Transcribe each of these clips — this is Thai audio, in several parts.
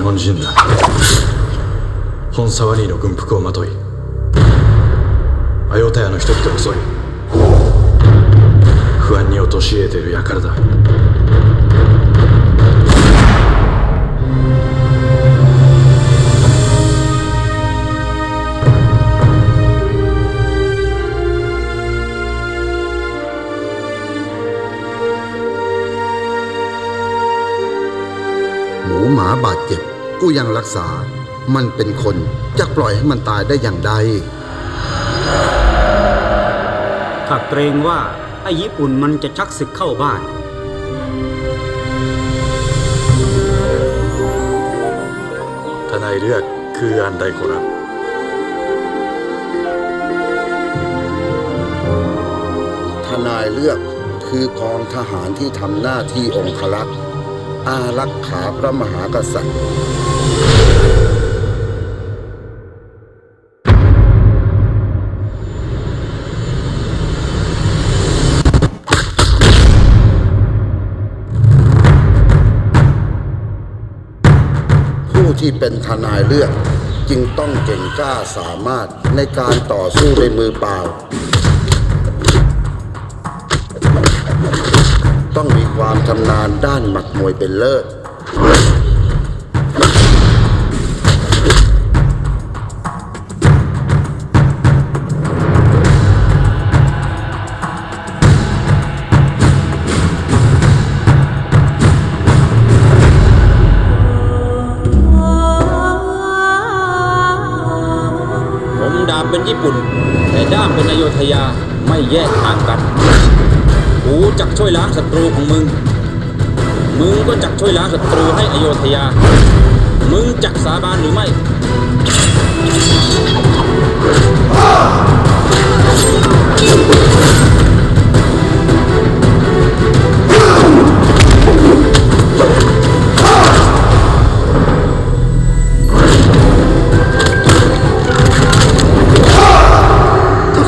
本サワニーの軍服をまといアヨタヤの人々を襲い不安に陥れている輩だ หมูหมาบาดเจ็บ กูยังรักษา มันเป็นคนจะปล่อยให้มันตายได้อย่างใดถ้าเกรงว่าไอ้ญี่ปุ่นมันจะชักศึกเข้าบ้าน ทนายเลือกคืออันใดขอรับทนายเลือกคือกองทหารที่ทำหน้าที่องครักษ์ อารักขาพระมหากษัตริย์ ผู้ที่เป็นทนายเลือกจึงต้องเก่งกล้าสามารถในการต่อสู้ด้วยมือเปล่า ต้องมีความชำนาญด้านหมัดมวยเป็นเลิศผมดาบเป็นญี่ปุ่น แต่ด้ามเป็นอโยธยาไม่แยกทางกัน จักช่วยล้างศัตรูของมึง มึงก็จักช่วยล้างศัตรูให้อโยธยา มึงจักสาบานหรือไม่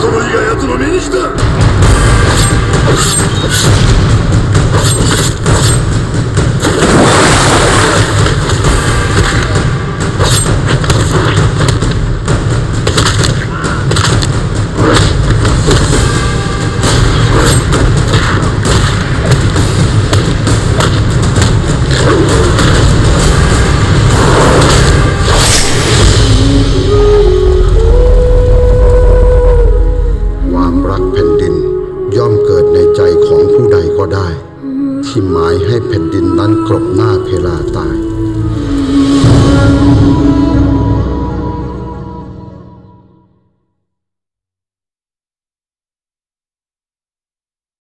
その日が奴の身にした ที่หมายให้แผ่นดินนั้นกลบหน้าเพลาตาย